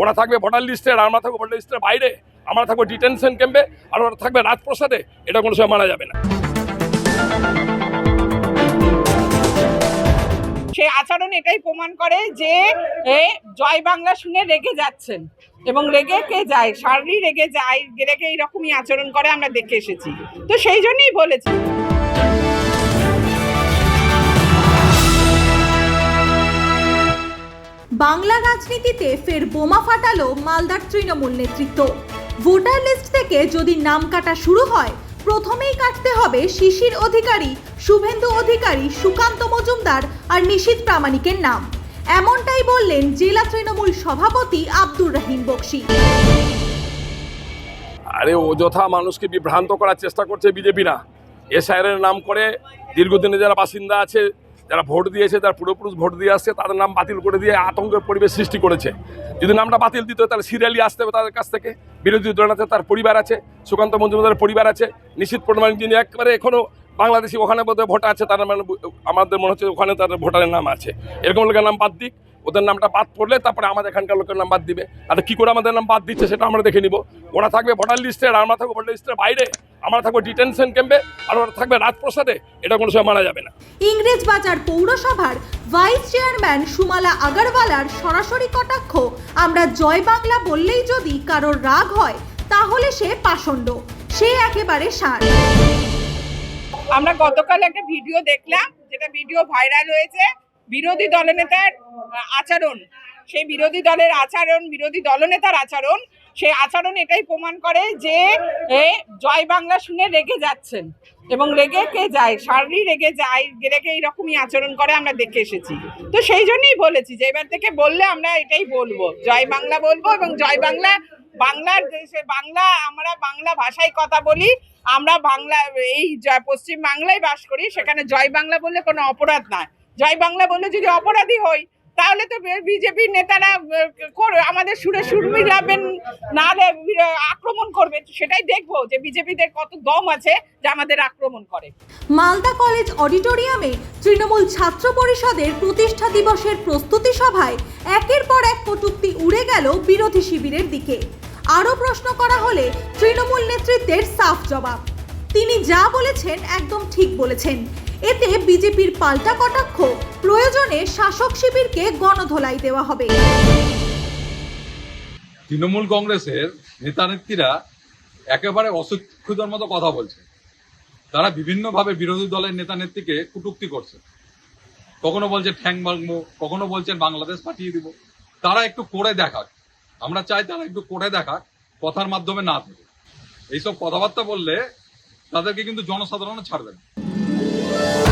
ওরা থাকবে ভোটার লিস্টে আর আমরা থাকব ভোটার লিস্টের বাইরে। আমরা থাকব ডিটেনশন ক্যাম্পে, আর ওরা থাকবে রাজপ্রসাদে। এটা কোনো সময় মানা যাবে না। সেই আচরণ এটাই প্রমাণ করে যে জয় বাংলা শুনে রেগে যাচ্ছেন। এবং রেগে কে যায়? সারি রেগে যায়, রেগে এইরকমই আচরণ করে আমরা দেখে এসেছি। তো সেই জন্যই বলেছি। বাংলা রাজনীতিতে ফের বোমা ফাটালো মালদার তৃণমূল নেতৃত্ব। ভোটার লিস্ট থেকে যদি নাম কাটা শুরু হয়, প্রথমেই কাটতে হবে শিশির অধিকারী, শুভেন্দু অধিকারী, সুকান্ত মজুমদার আর নিশীত প্রামাণিকের নাম। এমনটাই বললেন জেলা তৃণমূল সভাপতি আব্দুর রহিম বক্সি। আরে অযথা মানুষকে বিভ্রান্ত করার চেষ্টা করছে বিজেপি না। নাম করে দীর্ঘদিনে যারা বাসিন্দা আছে যারা ভোট দিয়েছে, যারা পূর্বপুরুষ ভোট দিয়ে আসছে, তাদের নাম বাতিল করে দিয়ে আতঙ্কের পরিবেশ সৃষ্টি করেছে। যদি নামটা বাতিল দিত, তাহলে সিরিয়ালি আসতে হবে তাদের কাছ থেকে। বিরোধী দলনেতা তার পরিবার আছে, সুকান্ত মজুমদারের পরিবার আছে নিশ্চিত পরিমাণ যিনি একবারে এখনও বাংলাদেশি ওখানে বোধহয় ভোট আছে, তার মানে আমাদের মনে হচ্ছে ওখানে তাদের ভোটারের নাম আছে। এরকম লোকের নাম বাদ দিক। ওদের নামটা বাদ পড়লে তারপরে আমাদের এখানকার লোকের নাম বাদ দিবে। আর কি করে আমাদের নাম বাদ দিচ্ছে সেটা আমরা দেখে নিব। ওরা থাকবে ভোটার লিস্টে আর আমরা থাকব ভোটার লিস্টের বাইরে। আমরা থাকব ডিটেনশন ক্যাম্পে আর ওরা থাকবে রাজপ্রসাদে। এটা কোনো সময় মারা যাবে না। ইংরেজ বাজার পৌরসভার ভাইস চেয়ারম্যান সুমালা আগারওয়ালার সরাসরি কটাক্ষ। আমরা জয় বাংলা বললেই যদি কারোর রাগ হয় তাহলে সে পাষণ্ড। সে একেবারে সার। আমরা গতকাল একটা ভিডিও দেখলাম যেটা ভিডিও ভাইরাল হয়েছে। বিরোধী দলনেতার আচরণ, সেই বিরোধী দলের আচরণ, বিরোধী দলনেতার আচরণ, সেই আচরণ এটাই প্রমাণ করে যে জয় বাংলা শুনে রেগে যাচ্ছেন। এবং রেগে কে যায়? সারি রেগে যায়, রেগে এইরকমই আচরণ করে আমরা দেখে এসেছি। তো সেই জন্যই বলেছি যে এবার থেকে বললে আমরা এটাই বলব, জয় বাংলা বলব এবং জয় বাংলা, বাংলার দেশে বাংলা, আমরা বাংলা ভাষায় কথা বলি, আমরা বাংলা, এই পশ্চিম বাংলায় বাস করি, সেখানে জয় বাংলা বললে কোনো অপরাধ নয়। জয় বাংলা বললে যদি অপরাধী হই তাহলে তো বিজেপির নেতারা আমাদের সুরে সুর মিলাবেন না আক্রমণ করবে। সেটাই দেখব যে বিজেপিদের কত দম আছে যে আমাদের আক্রমণ করে। মালদা কলেজ অডিটোরিয়ামে তৃণমূল ছাত্র পরিষদের প্রতিষ্ঠা দিবসের প্রস্তুতি সভায় একের পর এক কটূক্তি উড়ে গেল বিরোধী শিবিরের দিকে। আরও প্রশ্ন করা হলে তৃণমূল নেতৃত্বের সাফ জবাব। তিনি যা বলেছেন একদম ঠিক বলেছেন। এতে বিজেপির পাল্টা কটাক্ষ। প্রয়োজনে শাসক শিবিরকে গণধোলাই দেওয়া হবে। তৃণমূল কংগ্রেসের নেতা নেত্রীরা একেবারে অশিক্ষিতর মতো কথা বলছে তারা বিভিন্নভাবে বিরোধী দলের নেতা নেত্রীকে কটূক্তি করছে কখনো বলছে ঠ্যাং ভাঙবো কখনো বলছেন বাংলাদেশ পাঠিয়ে দিব। তারা একটু করে দেখাক। আমরা চাই তারা একটু করে দেখাক, কথার মাধ্যমে না থেকে এইসব কথাবার্তা বললে তাদেরকে কিন্তু জনসাধারণ ছাড়বেন Música